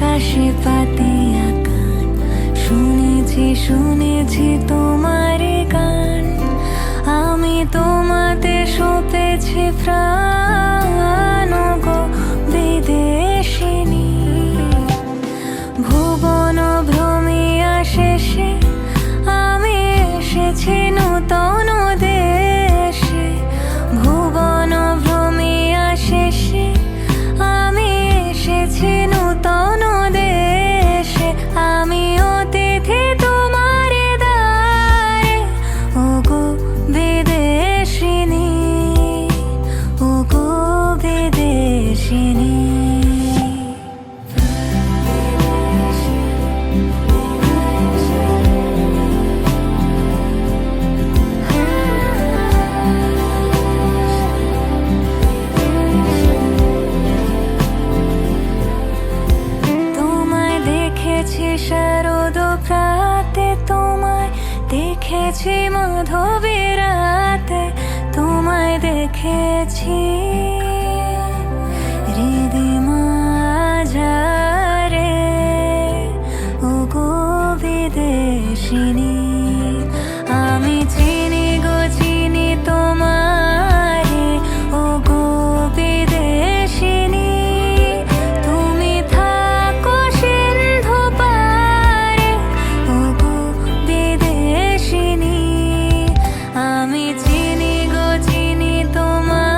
বাতাসে পাতিয়া গান। শুনেছি শুনেছি তোমার গান। আমি তোমাতে সপেছি প্রাণ। দেখেছি শারদ প্রাতে তোমায় দেখেছি মাধবী তোমায় দেখেছি হৃদিমাজারে ও গো বিদেশিনী। তিনি গো যিনি তোমার।